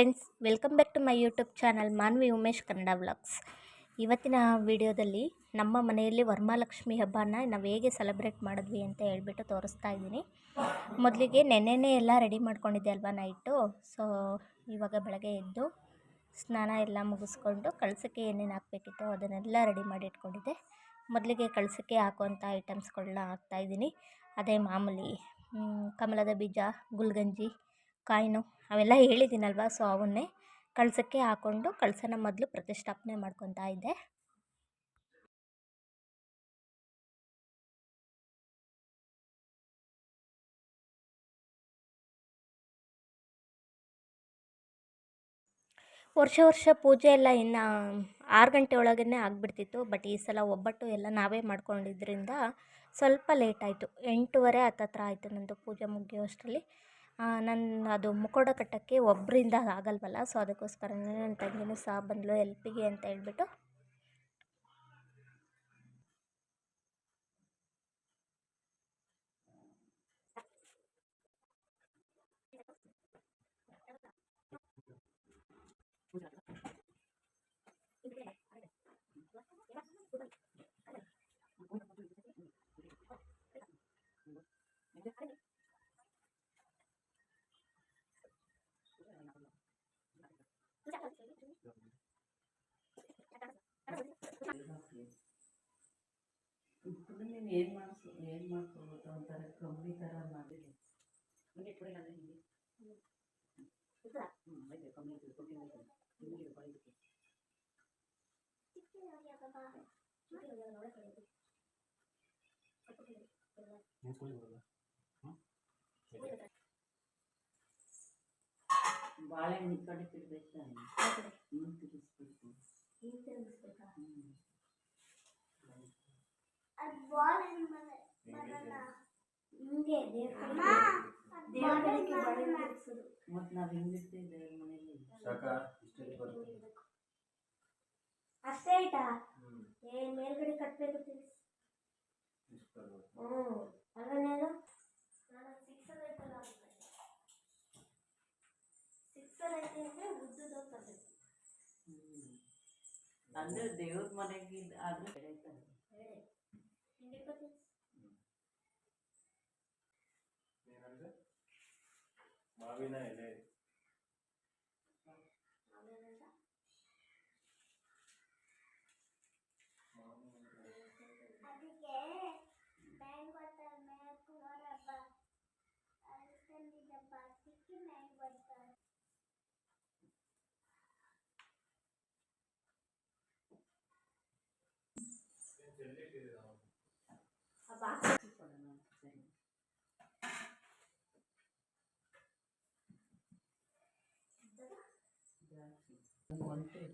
Friends welcome back to my YouTube channel Manvi Umesh Kannada vlogs ಇವತ್ತಿನ ವಿಡಿಯೋದಲ್ಲಿ ನಮ್ಮ ಮನೆಯಲ್ಲಿ ವರಮಹಾಲಕ್ಷ್ಮಿ ಹಬ್ಬನ ನಾವು ಹೇಗೆ ಸೆಲೆಬ್ರೇಟ್ ಮಾಡಿದ್ವಿ ಅಂತ ಹೇಳ್ಬಿಟ್ಟು ತೋರಿಸ್ತಾ ಇದ್ದೀನಿ. ಮೊದಲಿಗೆ ನೆನ್ನೆನೇ ಎಲ್ಲ ರೆಡಿ ಮಾಡ್ಕೊಂಡಿದ್ದೆ ಅಲ್ವಾ ನೈಟು ಸೊ ಇವಾಗ ಬೆಳಗ್ಗೆ ಎದ್ದು ಸ್ನಾನ ಎಲ್ಲ ಮುಗಿಸ್ಕೊಂಡು ಕಳಸಕ್ಕೆ ಏನೇನು ಹಾಕಬೇಕಿತ್ತು ಅದನ್ನೆಲ್ಲ ರೆಡಿ ಮಾಡಿ ಇಟ್ಕೊಂಡಿದ್ದೆ. ಮೊದಲಿಗೆ ಕಳಸಕ್ಕೆ ಹಾಕುವಂಥ ಐಟಮ್ಸ್ಗಳನ್ನ ಹಾಕ್ತಾಯಿದ್ದೀನಿ ಅದೇ ಮಾಮೂಲಿ ಕಮಲದ ಬೀಜ, ಗುಲ್ಗಂಜಿ ಕಾಯಿನು ಅವೆಲ್ಲ ಹೇಳಿದ್ದೀನಲ್ವ ಸೊ ಅವನ್ನೇ ಕಳಸಕ್ಕೆ ಹಾಕ್ಕೊಂಡು ಕಳಸನ ಮೊದಲು ಪ್ರತಿಷ್ಠಾಪನೆ ಮಾಡ್ಕೊತಾ ಇದ್ದೆ. ವರ್ಷ ವರ್ಷ ಪೂಜೆ ಎಲ್ಲ ಇನ್ನು ಆರು ಗಂಟೆ ಒಳಗೇ ಆಗಿಬಿಡ್ತಿತ್ತು ಬಟ್ ಈ ಸಲ ಒಬ್ಬಟ್ಟು ಎಲ್ಲ ನಾವೇ ಮಾಡ್ಕೊಂಡಿದ್ದರಿಂದ ಸ್ವಲ್ಪ ಲೇಟ್ ಆಯಿತು. ಎಂಟೂವರೆ ಹತ್ತತ್ರ ಆಯಿತು ನಂದು ಪೂಜೆ ಮುಗಿಯೋಷ್ಟರಲ್ಲಿ. ನನ್ನ ಅದು ಮುಖೋಡ ಕಟ್ಟೋಕ್ಕೆ ಒಬ್ಬರಿಂದ ಆಗಲ್ವಲ್ಲ? ಸೊ ಅದಕ್ಕೋಸ್ಕರನೇ ನನ್ನ ತಂಗಿಯೂ ಸಹ ಬಂದಳು ಎಲ್ಪಿಗೆ ಅಂತ ಹೇಳ್ಬಿಟ್ಟು. ఇప్పుడు నేను ఏం మనసు ఏం ಮಾಡ್ಕೋಬೋದು ಒಂಥರ ಕಂಬಿ ಥರ ಮಾಡಿದೆ ಬಾಳೆಹಣ್ಣು ಈ ಕಡೆ ತಿರ್ಬೇಕು ತಾನೆ ಹಿಂಗೆ ತಿರ್ಗಿಸ್ಬೇಕು ಹ್ಮ್. ಮತ್ತೆ ನಾವು ಹಿಂಗಿರ್ತೀವಿ ದೇವ್ರ ಮನೇಲಿ ಸಾಕ ಇಷ್ಟಕ್ಕೆ ಬರುತ್ತೆ. ಅಷ್ಟೇ ಆಯ್ತಾ? ಏನು ಮೇಲ್ಗಡೆ ಕಟ್ಟಬೇಕು ತಿಳಿಸಿ ಹ್ಞೂ ಅದನ್ನೇನು ನಾನು ಸಿಕ್ಸಲ್ಲಿ ಐತಲ್ಲ ಸಿಕ್ಸಲ್ಲಿ ಐತೆ ಅಂದರೆ ಉದ್ದುದು ಹ್ಮ್. ಅಂದ್ರೆ ದೇವ್ರ ಮನೆಗೆ ಆದ್ರೆ ಬೆಳೀತಾರೆ ಹೇಳಿ ಹಿಂಗಿಟ್ಕೊತೀನಿ ಏನಂದ್ರೆ ಮಾವಿನ ಎಲೆ ಆಮೇಲಿಂದ ಅದಕ್ಕೆ ಬ್ಯಾಂಕ್ ಬರ್ತಾರೆ ಮ್ಯಾಕ್ ನೋಡಪ್ಪ ಅನ್ಕೊಂಡಿದ್ದಪ್ಪ ಸಿಕ್ಕಿ ಮ್ಯಾಕ್ ಬರ್ತಾರೆ ಆ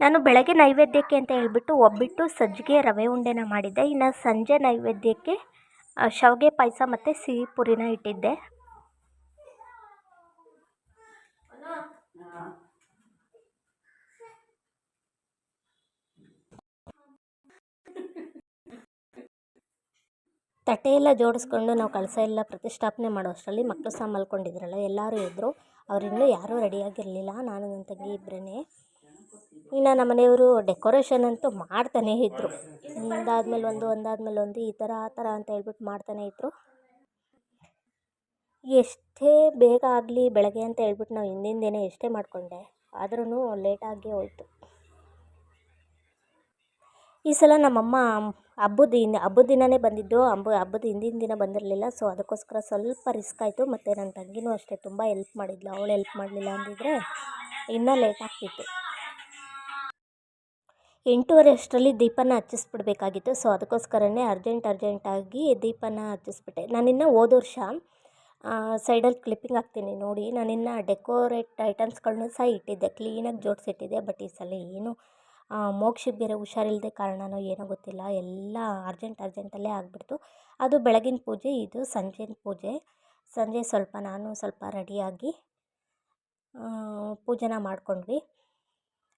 ನಾನು ಬೆಳಗ್ಗೆ ನೈವೇದ್ಯಕ್ಕೆ ಅಂತ ಹೇಳ್ಬಿಟ್ಟು ಒಬ್ಬಿಟ್ಟು ಸಜ್ಜಿಗೆ ರವೆ ಉಂಡೆನ ಮಾಡಿದ್ದೆ. ಇನ್ನು ಸಂಜೆ ನೈವೇದ್ಯಕ್ಕೆ ಶಾವಿಗೆ ಪಾಯಸ ಮತ್ತು ಸಿಹಿ ಪುರಿನ ಇಟ್ಟಿದ್ದೆ. ತಟ್ಟೆಯೆಲ್ಲ ಜೋಡಿಸ್ಕೊಂಡು ನಾವು ಕಳಸ ಎಲ್ಲ ಪ್ರತಿಷ್ಠಾಪನೆ ಮಾಡೋ ಅಷ್ಟರಲ್ಲಿ ಮಕ್ಕಳು ಸಹ ಮಲ್ಕೊಂಡಿದ್ರಲ್ಲ, ಎಲ್ಲರೂ ಇದ್ದರು ಅವರಿನ್ನೂ ಯಾರೂ ರೆಡಿಯಾಗಿರಲಿಲ್ಲ ನಾನು ನನ್ನ ತಂಗಿ ಇಬ್ಬರೇ ಇನ್ನು ನಮ್ಮ ಮನೆಯವರು ಡೆಕೋರೇಷನ್ ಅಂತೂ ಮಾಡ್ತಾನೇ ಇದ್ದರು ಒಂದಾದ್ಮೇಲೆ ಒಂದು ಒಂದಾದ್ಮೇಲೆ ಒಂದು ಈ ಥರ, ಆ ಥರ ಅಂತ ಹೇಳ್ಬಿಟ್ಟು ಮಾಡ್ತಾನೇ ಇದ್ದರು ಎಷ್ಟೇ ಬೇಗ ಆಗಲಿ ಬೆಳಗ್ಗೆ ಅಂತ ಹೇಳ್ಬಿಟ್ಟು ನಾವು ಹಿಂದಿನ ದಿನ ಎಷ್ಟೇ ಮಾಡಿಕೊಂಡೆ ಆದ್ರೂ ಲೇಟಾಗಿಯೇ ಹೋಯ್ತು. ಈ ಸಲ ನಮ್ಮಮ್ಮ ಹಬ್ಬದ ಹಿಂದೆ ಹಬ್ಬದ ದಿನವೇ ಬಂದಿದ್ದು, ಹಬ್ಬ, ಹಬ್ಬದ ಹಿಂದಿನ ದಿನ ಬಂದಿರಲಿಲ್ಲ ಸೊ ಅದಕ್ಕೋಸ್ಕರ ಸ್ವಲ್ಪ ರಿಸ್ಕ್ ಆಯಿತು, ಮತ್ತು ನನ್ನ ತಂಗಿನೂ ಅಷ್ಟೇ ತುಂಬ ಹೆಲ್ಪ್ ಮಾಡಿದ್ಲು, ಅವಳು ಹೆಲ್ಪ್ ಮಾಡಲಿಲ್ಲ ಅಂದಿದ್ರೆ ಇನ್ನೂ ಲೇಟ್ ಆಗ್ತಿತ್ತು. ಎಂಟೂವರೆ ಅಷ್ಟರಲ್ಲಿ ದೀಪನ ಹಚ್ಚಿಸ್ಬಿಡ್ಬೇಕಾಗಿತ್ತು. ಸೊ ಅದಕ್ಕೋಸ್ಕರನೇ ಅರ್ಜೆಂಟ್ ಅರ್ಜೆಂಟಾಗಿ ದೀಪನ ಹಚ್ಚಿಸ್ಬಿಟ್ಟೆ. ನಾನಿನ್ನು ಹೋದ ವರ್ಷ ಸೈಡಲ್ಲಿ ಕ್ಲಿಪ್ಪಿಂಗ್ ಹಾಕ್ತೀನಿ ನೋಡಿ. ನಾನಿನ್ನು ಡೆಕೋರೇಟ್ ಐಟಮ್ಸ್ಗಳನ್ನೂ ಸಹ ಇಟ್ಟಿದ್ದೆ. ಕ್ಲೀನಾಗಿ ಜೋಡಿಸಿಟ್ಟಿದ್ದೆ ಬಟ್ ಈ ಸಲ ಏನು ಮೋಕ್ಷಿಗೆ ಬೇರೆ ಹುಷಾರಿಲ್ಲದೆ ಕಾರಣನೋ ಏನೋ ಗೊತ್ತಿಲ್ಲ. ಎಲ್ಲ ಅರ್ಜೆಂಟ್ ಅರ್ಜೆಂಟಲ್ಲೇ ಆಗಿಬಿಡ್ತು. ಅದು ಬೆಳಗಿನ ಪೂಜೆ, ಇದು ಸಂಜೆನ ಪೂಜೆ. ಸಂಜೆ ಸ್ವಲ್ಪ ನಾನು ಸ್ವಲ್ಪ ರೆಡಿಯಾಗಿ ಪೂಜೆನ ಮಾಡ್ಕೊಂಡ್ವಿ.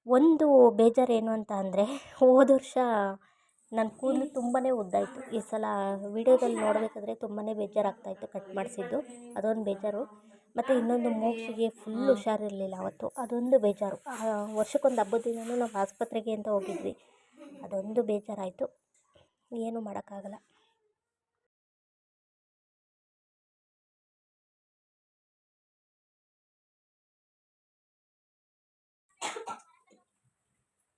ಒಂದು ಬೇಜಾರು ಏನು ಅಂತ ಅಂದರೆ ಹೋದ ವರ್ಷ ನನ್ನ ಕೂದಲು ತುಂಬಾ ಉದ್ದಾಯಿತು. ಈ ಸಲ ವೀಡಿಯೋದಲ್ಲಿ ನೋಡಬೇಕಾದ್ರೆ ತುಂಬಾ ಬೇಜಾರಾಗ್ತಾಯಿತ್ತು ಕಟ್ ಮಾಡಿಸಿದ್ದು. ಅದೊಂದು ಬೇಜಾರು. ಮತ್ತು ಇನ್ನೊಂದು ಮೋಕ್ಷಿಗೆ ಫುಲ್ ಹುಷಾರಿರಲಿಲ್ಲ ಅವತ್ತು. ಅದೊಂದು ಬೇಜಾರು. ಆ ವರ್ಷಕ್ಕೊಂದು ಹಬ್ಬದ ದಿನವೂ ನಾವು ಆಸ್ಪತ್ರೆಗೆ ಅಂತ ಹೋಗಿದ್ವಿ. ಅದೊಂದು ಬೇಜಾರಾಯಿತು. ಏನೂ ಮಾಡೋಕ್ಕಾಗಲ್ಲ.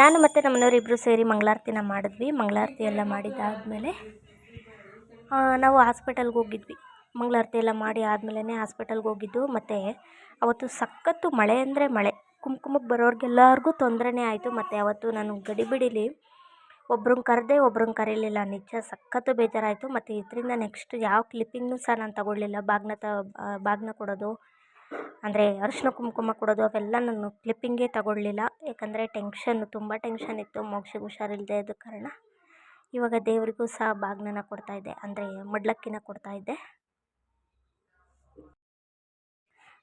ನಾನು ಮತ್ತು ನಮ್ಮನೆಯವ್ರು ಇಬ್ಬರು ಸೇರಿ ಮಂಗಳಾರತಿನ ಮಾಡಿದ್ವಿ. ಮಂಗಳಾರತಿ ಎಲ್ಲ ಮಾಡಿದ್ದಾದಮೇಲೆ ನಾವು ಹಾಸ್ಪಿಟಲ್ಗೆ ಹೋಗಿದ್ವಿ. ಮಂಗಳಾರತಿ ಎಲ್ಲ ಮಾಡಿ ಆದಮೇಲೆ ಹಾಸ್ಪಿಟಲ್ಗೆ ಹೋಗಿದ್ದು. ಮತ್ತು ಅವತ್ತು ಸಖತ್ತು ಮಳೆ ಅಂದರೆ ಮಳೆ. ಕುಂಕುಮಕ್ಕೆ ಬರೋರ್ಗೆಲ್ಲರಿಗೂ ತೊಂದರೆನೇ ಆಯಿತು. ಮತ್ತು ಅವತ್ತು ನಾನು ಗಡಿಬಿಡೀಲಿ ಒಬ್ರನ್ನ ಕರೆದೆ ಒಬ್ರನ್ನ ಕರೀಲಿಲ್ಲ. ನಿಜ ಸಖತ್ತು ಬೇಜಾರಾಯಿತು. ಮತ್ತು ಇದರಿಂದ ನೆಕ್ಸ್ಟ್ ಯಾವ ಕ್ಲಿಪ್ಪಿಂಗ್ನೂ ಸಹ ನಾನು ತಗೊಳ್ಳಿಲ್ಲ. ಬಾಗಿನ ತ ಬಾಗಿನ ಕೊಡೋದು. ಅಂದರೆ ಅರಿಶಿನ ಕುಂಕುಮ ಕೊಡೋದು ಅವೆಲ್ಲ ನಾನು ಕ್ಲಿಪ್ಪಿಂಗೇ ತಗೊಳ್ಳಿಲ್ಲ. ಯಾಕಂದರೆ ಟೆನ್ಷನ್ ತುಂಬ ಟೆನ್ಷನ್ ಇತ್ತು. ಮೋಕ್ಷಿಗೆ ಹುಷಾರಿಲ್ಲದೆ ಇದ್ದ ಕಾರಣ ಇವಾಗ ದೇವರಿಗೂ ಸಹ ಬಾಗ್ನನ ಕೊಡ್ತಾಯಿದ್ದೆ ಅಂದರೆ ಮಡ್ಲಕ್ಕಿನ ಕೊಡ್ತಾಯಿದ್ದೆ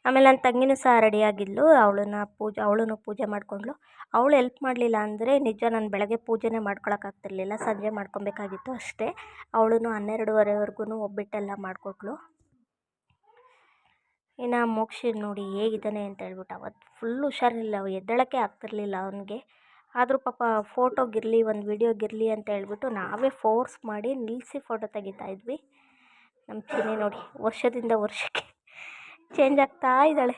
ಆಮೇಲೆ ನನ್ನ ತಂಗಿನೂ ಸಹ ರೆಡಿಯಾಗಿದ್ಲು ಅವಳನ್ನ ಪೂಜೆ, ಅವಳನ್ನು ಪೂಜೆ ಮಾಡಿಕೊಂಡ್ಳು. ಅವಳು ಎಲ್ಪ್ ಮಾಡಲಿಲ್ಲ ಅಂದರೆ ನಿಜ ನಾನು ಬೆಳಗ್ಗೆ ಪೂಜೆನೇ ಮಾಡ್ಕೊಳಕ್ಕಾಗ್ತಿರ್ಲಿಲ್ಲ ಸಂಜೆ ಮಾಡ್ಕೊಬೇಕಾಗಿತ್ತು ಅಷ್ಟೇ. ಅವಳು ಹನ್ನೆರಡುವರೆವರೆಗೂ ಒಬ್ಬಿಟ್ಟೆಲ್ಲ ಮಾಡಿಕೊಟ್ಳು. ಇನ್ನು ಮೋಕ್ಷಿ ನೋಡಿ ಹೇಗಿದ್ದಾನೆ ಅಂತ ಹೇಳ್ಬಿಟ್ಟು ಅವತ್ತು ಫುಲ್ ಹುಷಾರಿಲ್ಲ ಅವ ಎದ್ದೇಳೋಕ್ಕೆ ಆಗ್ತಿರ್ಲಿಲ್ಲ ಅವನಿಗೆ. ಆದರೂ ಪಾಪ ಫೋಟೋಗಿರಲಿ ಒಂದು ವಿಡಿಯೋಗಿರಲಿ ಅಂತ ಹೇಳ್ಬಿಟ್ಟು ನಾವೇ ಫೋರ್ಸ್ ಮಾಡಿ ನಿಲ್ಲಿಸಿ ಫೋಟೋ ತೆಗಿತಾ ಇದ್ವಿ. ನಮ್ಮ ಚಿನ್ನಿ ನೋಡಿ ವರ್ಷದಿಂದ ವರ್ಷಕ್ಕೆ ಚೇಂಜ್ ಆಗ್ತಾ ಇದ್ದಾಳೆ.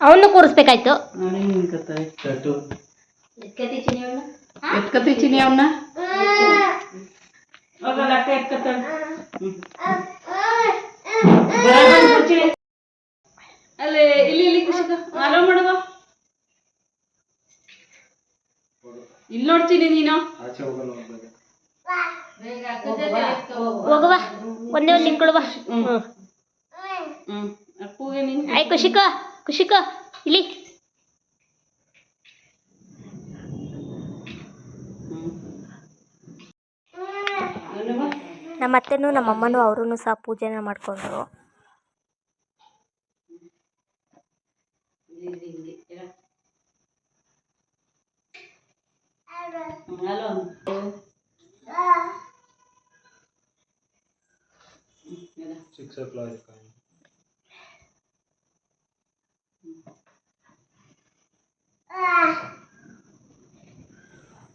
ಅವನು ಕೂರಿಸ್ಬೇಕಾಯ್ತು. ನಾನೇ ನಿನ್ಕತ್ತಾರೆ ತಟ್ಟು ಎತ್ಕತಿ ಚಿನಿ ಅವನ್ನ? ಅಲ್ಲೇ ಇಲ್ಲಿ ಇಲ್ಲಿ ಕುಶಕ. ಅಲೋ ಮಾಡುವ ಇಲ್ಲಿ ನೋಡ್ತೀನಿ ನೀನು. ಹೋಗುವ. ಒಂದೇ ಒಂದು ನಿಂತ್ಕೊಳುವ ಹ್ಮ್. ಅಪ್ಪುಗೆ ನೀನು. ಆಯ್ ಖುಷಿಕ ಖುಷಿಕ ಇಲ್ಲಿ. ನಮ್ಮ ಅತ್ತೆನೂ ನಮ್ಮ ಅಮ್ಮನೂ ಅವರೂ ಸಹ ಪೂಜೆನ ಮಾಡಿಕೊಂಡ್ರು. ಹಲೋ ಸಿಕ್ಸ್ ಓ ಕ್ಲಾಕ್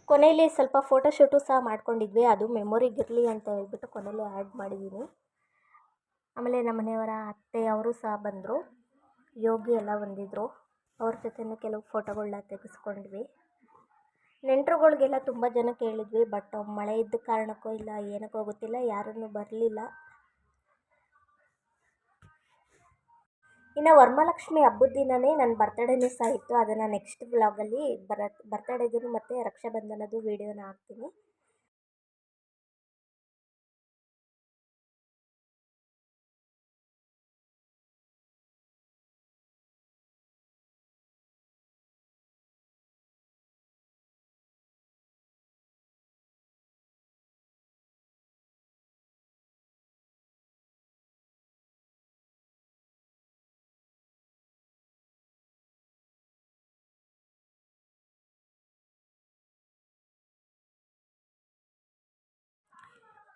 ಕೊನೆಯಲ್ಲಿ ಸ್ವಲ್ಪ ಫೋಟೋಶೂಟು ಸಹ ಮಾಡ್ಕೊಂಡಿದ್ವಿ. ಅದು ಮೆಮೊರಿಗಿರಲಿ ಅಂತ ಹೇಳ್ಬಿಟ್ಟು ಕೊನೆಯಲ್ಲಿ ಆ್ಯಡ್ ಮಾಡಿದ್ದೀನಿ ಆಮೇಲೆ ನಮ್ಮ ಮನೆಯವರ ಅತ್ತೆ ಅವರು ಸಹ ಬಂದರು. ಯೋಗಿ ಎಲ್ಲ ಬಂದಿದ್ದರು ಅವ್ರ ಜೊತೆನೂ ಕೆಲವು ಫೋಟೋಗಳನ್ನ ತೆಗೆಸ್ಕೊಂಡ್ವಿ. ನೆಂಟರುಗಳಿಗೆಲ್ಲ ತುಂಬ ಜನ ಕೇಳಿದ್ವಿ, ಬಟ್ ಮಳೆ ಇದ್ದ ಕಾರಣಕ್ಕೋ ಇಲ್ಲ, ಏನಕ್ಕೋ ಗೊತ್ತಿಲ್ಲ, ಯಾರನ್ನು ಬರಲಿಲ್ಲ. ಇನ್ನು ವರಮಹಾಲಕ್ಷ್ಮಿ ಹಬ್ಬದ ದಿನವೇ ನನ್ನ ಬರ್ತಡೇನೂ ಸಹ ಇತ್ತು ಅದನ್ನು ನೆಕ್ಸ್ಟ್ ವ್ಲಾಗಲ್ಲಿ ಬರ ಬರ್ತಡೇದು ಮತ್ತು ರಕ್ಷಾಬಂಧನದ್ದು ವೀಡಿಯೋನ ಹಾಕ್ತೀನಿ.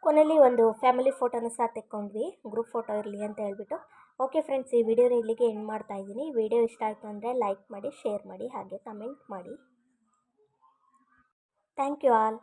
ಕೊನೆಯಲ್ಲಿ ಒಂದು ಫ್ಯಾಮಿಲಿ ಫೋಟೋನ ಸಹ ತೆಕ್ಕೊಂಡ್ವಿ ಗ್ರೂಪ್ ಫೋಟೋ ಇರಲಿ ಅಂತ ಹೇಳ್ಬಿಟ್ಟು. ಓಕೆ ಫ್ರೆಂಡ್ಸ್ ಈ ವಿಡಿಯೋನ ಇಲ್ಲಿಗೆ ಎಂಡ್ ಮಾಡ್ತಾ ಇದ್ದೀನಿ. ವಿಡಿಯೋ ಇಷ್ಟ ಆಯಿತು ಅಂದರೆ ಲೈಕ್ ಮಾಡಿ ಶೇರ್ ಮಾಡಿ, ಹಾಗೆ ಕಮೆಂಟ್ ಮಾಡಿ. Thank you all